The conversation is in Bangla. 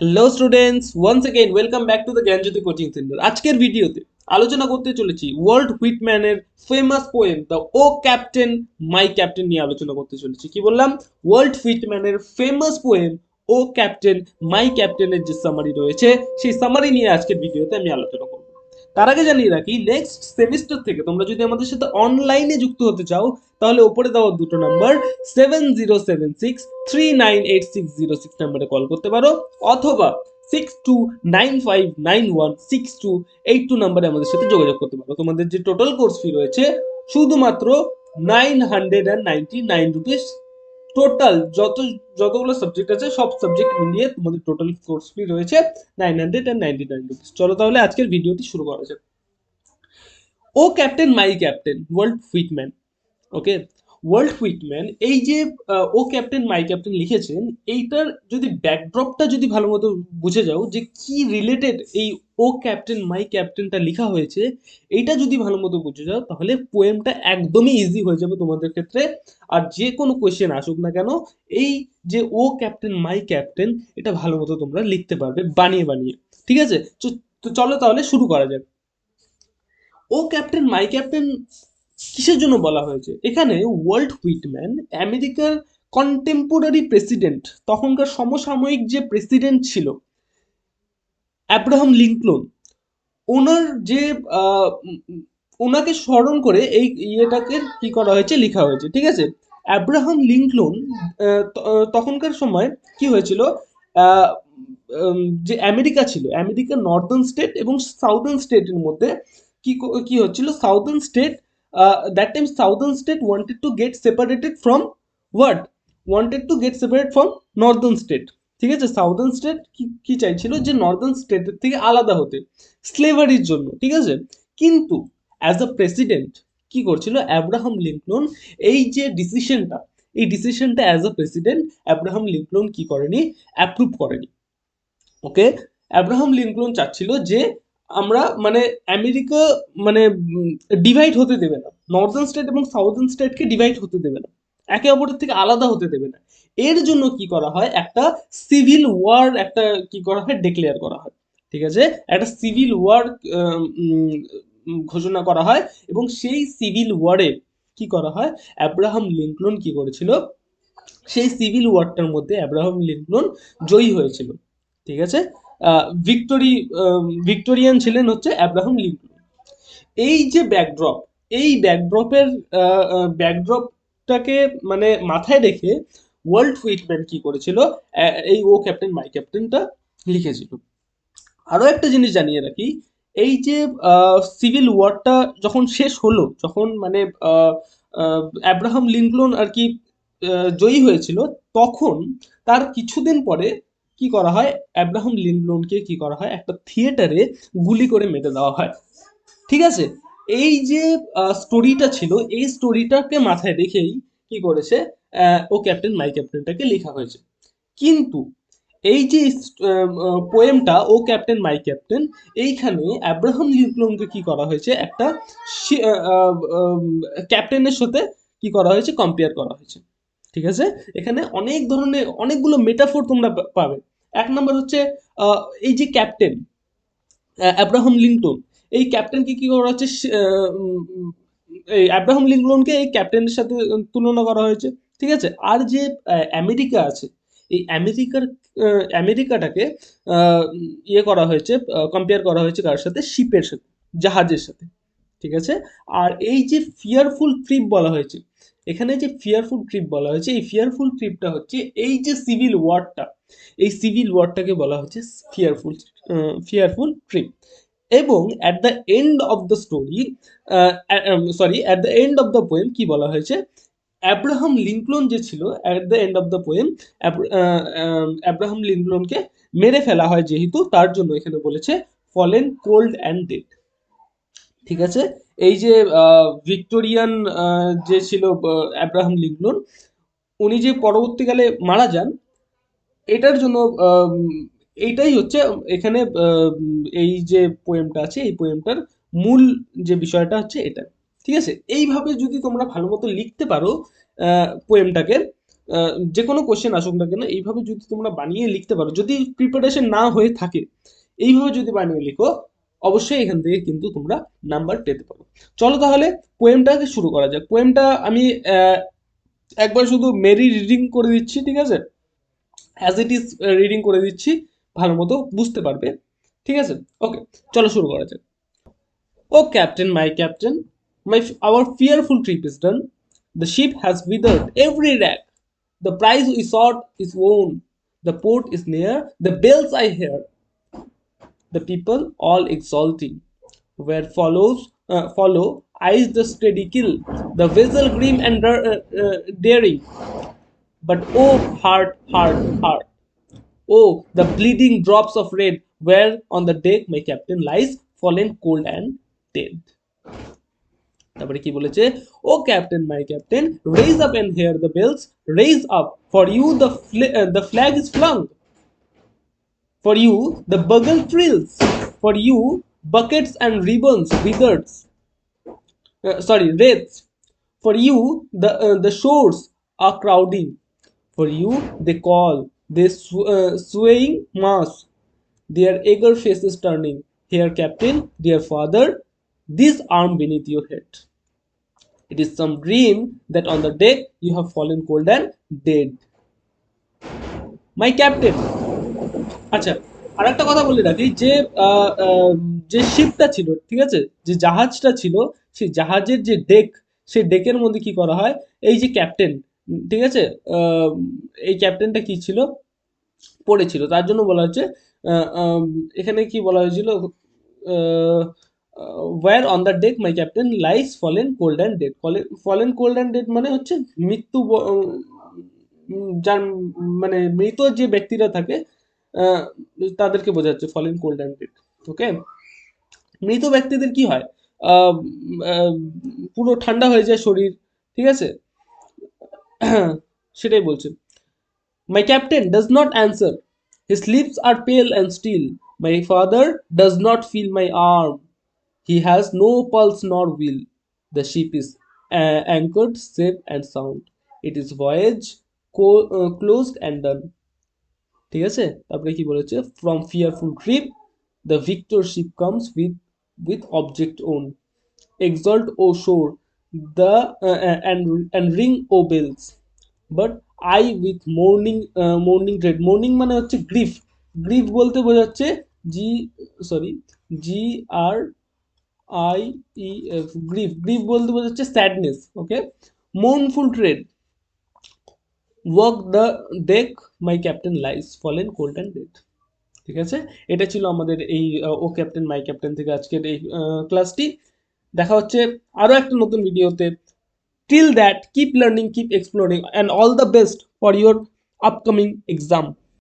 Hello students once again welcome back to the Gyanjyoti coaching centre আজকের ভিডিওতে আলোচনা করতে চলেছি Walt হুইটম্যানের famous poem the O captain my captain নিয়ে আলোচনা করতে চলেছি। কি বললাম? Walt হুইটম্যানের famous poem O captain my ক্যাপ্টেনের যে সামারি রয়েছে, সেই সামারি নিয়ে আজকের ভিডিওতে আমি আলোচনা করব। তার আগে জানিয়ে রাখি নেক্সট সেমিস্টার থেকে তোমরা যদি আমাদের সাথে অনলাইনে যুক্ত হতে চাও, তাহলে ওপরে দেওয়া দুটো number seven zero seven six three nine eight six zero six নাম্বারে কল করতে পারো, অথবা six two nine five nine one six two eight two নাম্বারে আমাদের সাথে যোগাযোগ করতে পারো। তোমাদের যে টোটাল কোর্স ফি রয়েছে, শুধুমাত্র nine hundred and ninety nine rupees total যত, যতগুলো সাবজেক্ট আছে, সব সাবজেক্ট মিলিয়ে তোমাদের টোটাল কোর্স ফি রয়েছে nine hundred and ninety nine rupees চলো তাহলে আজকের ভিডিওটি শুরু করা যাক। O captain my captain Walt Whitman okay Walt Whitman, এই যে ও ক্যাপ্টেন, মাই ক্যাপ্টেন লিখেছেন, এইটার যদি ব্যাকড্রপটা যদি ভালো মতো বুঝে যাও যে কি রিলেটেড এই ও ক্যাপ্টেন, মাই ক্যাপ্টেনটা লেখা হয়েছে, এইটা যদি ভালো মতো বুঝে যাও, তাহলে পোয়েমটা একদমই ইজি হয়ে যাবে তোমাদের ক্ষেত্রে। আর যে কোনো কোয়েশ্চেন আসুক না কেন, এই যে ও ক্যাপ্টেন, মাই ক্যাপ্টেন, এটা ভালো মতো তোমরা লিখতে পারবে, বানিয়ে বানিয়ে। ঠিক আছে? তো- চলো তাহলে শুরু করা যাক। ও ক্যাপ্টেন, মাই ক্যাপ্টেন কিসের জন্য বলা হয়েছে? এখানে ওয়ার্ল্ড হুইটম্যান, আমেরিকার কন্টেম্পোরারি প্রেসিডেন্ট তখনকার সমসাময়িক যে প্রেসিডেন্ট ছিল অ্যাব্রাহাম লিঙ্কলন, ওনার যে ওনাকে স্মরণ করে এই ইয়েটাকে কি করা হয়েছে? লেখা হয়েছে, ঠিক আছে? অ্যাব্রাহাম লিঙ্কলন তখনকার সময় কি হয়েছিল? যে আমেরিকা ছিল আমেরিকা নর্দার্ন স্টেট এবং সাউদার্ন স্টেটের মধ্যে ক- কি হচ্ছিল? Southern state that time southern state wanted to get separated from word wanted to get separate from northern state ঠিক আছে? সাউদার্ন স্টেট কি চাইছিল? যে নর্দার্ন স্টেটের থেকে আলাদা হতে। স্লেভারির জন্য, ঠিক আছে? কিন্তু অ্যাজ আ প্রেসিডেন্ট কি করছিল? অ্যাব্রাহাম লিঙ্কলন এই যে ডিসিশনটা এই ডিসিশনটা as a president Abraham Lincoln কি করেনি? অ্যাপ্রুভ করেনি। ওকে অ্যাব্রাহাম লিঙ্কলন চাচ্ছিল যে আমরা মানে আমেরিকা মানে ডিভাইড হতে দেবে না। নর্দার্ন স্টেট এবং সাউদার্ন স্টেটকে ডিভাইড হতে দেবে না। একে অপরের থেকে আলাদা হতে দেবে না। এর জন্য কি করা হয়? একটা সিভিল ওয়ার একটা কি করা হয়? ডিক্লেয়ার করা হয়। ঠিক আছে? একটা সিভিল ওয়ার ঘোষণা করা হয় এবং সেই সিভিল ওয়ারে কি করা হয়? অ্যাব্রাহাম লিঙ্কলন কি করেছিল? সেই সিভিল ওয়ারটার মধ্যে অ্যাব্রাহাম লিঙ্কলন জয়ী হয়েছিল। ঠিক আছে? ভিক্টোরি ভিক্টোরিয়ান ছিলেন হচ্ছে অ্যাব্রাহাম লিঙ্কলন এই যে ব্যাকড্রপ এই ব্যাকড্রপের ব্যাকড্রপটাকে মানে মাথায় রেখে ওয়ার্ল্ড হুইটম্যান কি করেছিল? এই ও ক্যাপ্টেন, মাই ক্যাপ্টেনটা লিখেছিল। আরও একটা জিনিস জানিয়ে রাখি, এই যে সিভিল ওয়ারটা যখন শেষ হলো, যখন মানে অ্যাব্রাহাম লিঙ্কলন আর কি জয়ী হয়েছিল, তখন তার কিছুদিন পরে কি করা হয়? অ্যাব্রাহাম লিঙ্কলনকে কি করা হয়? একটা থিয়েটারে গুলি করে মেরে দেওয়া হয়। ঠিক আছে? এই যে স্টোরিটা ছিল, এই স্টোরিটাকে মাথায় রেখেই কি করেছে? ও ক্যাপ্টেন মাই ক্যাপ্টেনটাকে লেখা হয়েছে। কিন্তু এই যে পোয়েমটা ও ক্যাপ্টেন মাই ক্যাপ্টেন এইখানে অ্যাব্রাহাম লিঙ্কলনকে কি করা হয়েছে? একটা ক্যাপ্টেনের সাথে কি করা হয়েছে? কম্পেয়ার করা হয়েছে। ঠিক আছে? এখানে অনেক ধরনের, অনেকগুলো মেটাফোর তোমরা পাবে। এক নম্বর হচ্ছে এই যে ক্যাপ্টেন অ্যাব্রাহাম লিঙ্কলন এই ক্যাপ্টেনকে কি করা হচ্ছে? এই অ্যাব্রাহাম লিঙ্কলনকে এই ক্যাপ্টেনের সাথে তুলনা করা হয়েছে। ঠিক আছে? আর যে আমেরিকা আছে, এই আমেরিকার আমেরিকাটাকে ইয়ে করা হয়েছে কম্পেয়ার করা হয়েছে কার সাথে? শিপের সাথে, জাহাজের সাথে। ঠিক আছে? আর এই যে ফিয়ারফুল ট্রিপ বলা হয়েছে এখানে যে ফিয়ারফুল ট্রিপ বলা হয়েছে, এই ফিয়ারফুল ট্রিপটা হচ্ছে এই যে সিভিল ওয়ারটা এই সিভিল ওয়ারটাকে বলা হচ্ছে ফিয়ারফুল ফিয়ারফুল ট্রিপ এবং at the end of the story sorry at the end of the poem কি বলা হয়েছে? অ্যাব্রাহাম লিঙ্কলন যে ছিল at the end of the poem Abraham লিঙ্কলনকে মেরে ফেলা হয় যেহেতু, তার জন্য এখানে বলেছে ফলেন কোল্ড অ্যান্ড ডেড ঠিক আছে? এই যে ভিক্টোরিয়ান যে ছিল অ্যাব্রাহাম লিঙ্কলন উনি যে পরবর্তীকালে মারা যান, এটার জন্য এইটাই হচ্ছে, এখানে এই যে পোয়েমটা আছে, এই পোয়েমটার মূল যে বিষয়টা হচ্ছে এটা। ঠিক আছে? এইভাবে যদি তোমরা ভালো মতো লিখতে পারো পোয়েমটাকে যে কোনো কোশ্চেন আসুক না কেন, এইভাবে যদি তোমরা বানিয়ে লিখতে পারো, যদি প্রিপারেশন না হয়ে থাকে, এইভাবে যদি বানিয়ে লিখো অবশ্যই এখান থেকে কিন্তু তোমরা নাম্বার পেতে পারো। চলো তাহলে পোয়েমটাকে শুরু করা যাক। পোয়েমটা আমি একবার শুধু মেরি রিডিং করে দিচ্ছি, ঠিক আছে? অ্যাজ ইট ইজ রিডিং করে দিচ্ছি, ভালো মতো বুঝতে পারবে, ঠিক আছে? ওকে চলো শুরু করা যাক। O captain, my captain, my our fearful trip is done the ship has withered every rack the prize we sought is won the port is near. The bells i hear the people all exulting where follows uh, follow eyes the steady kill the vessel grim and dar- uh, uh, daring but oh heart heart heart oh the bleeding drops of red where on the deck my captain lies fallen cold and dead তারপরে কি বলেছে O captain my captain rise up and hear the bells rise up for you the the flag is flung for you, the bugle trills. For you, buckets and ribbons withers. Uh, sorry, wreaths. For you, the uh, the shores are crowding. For you, they call, they sw- uh, swaying mass, their eager faces turning. Here, Captain, dear father, this arm beneath your head. It is some dream that on the deck you have fallen cold and dead. My captain, আচ্ছা আর একটা কথা বলে রাখি যে যে শিপটা ছিল, ঠিক আছে? যে জাহাজটা ছিল, সেই জাহাজের যে ডেক সেই ডেকের মধ্যে কি করা হয়? এই যে ক্যাপ্টেন ঠিক আছে? এই ক্যাপ্টেনটা কি ছিল? পড়েছিল। তার জন্য বলা হচ্ছে এখানে কি বলা হয়েছিল? Where on the deck my captain lies fallen cold and dead fallen cold and dead মানে হচ্ছে মৃত্যু যার মানে মৃত যে ব্যক্তিরা থাকে তাদেরকে বোঝা যাচ্ছে falling cold and dead okay মৃত ব্যক্তিদের কি হয়? পুরো ঠান্ডা হয়ে যায় শরীর, ঠিক আছে? সেটাই বলছে। My captain does not answer his lips are pale and still my father does not feel my arm he has no pulse not will the ship is anchored safe and sound it is voyage closed and done ঠিক আছে? তারপরে কি বলেছে? From fearful trip the victor ship comes with with object won o shore the uh, uh, and and ring o bells. But uh, mourning dread. Mourning মানে হচ্ছে গ্রিফ গ্রিফ বলতে বোঝাচ্ছে G sorry G R I E F grief grief বলতে বোঝাচ্ছে sadness okay mournful tread walk the deck my captain lies fallen cold and death ঠিক আছে? এটা ছিল আমাদের এই ও ক্যাপ্টেন মাই ক্যাপ্টেন থেকে আজকের এই ক্লাসটি দেখা হচ্ছে আরও একটা নতুন ভিডিওতে till that keep learning keep exploring and all the best for your upcoming exam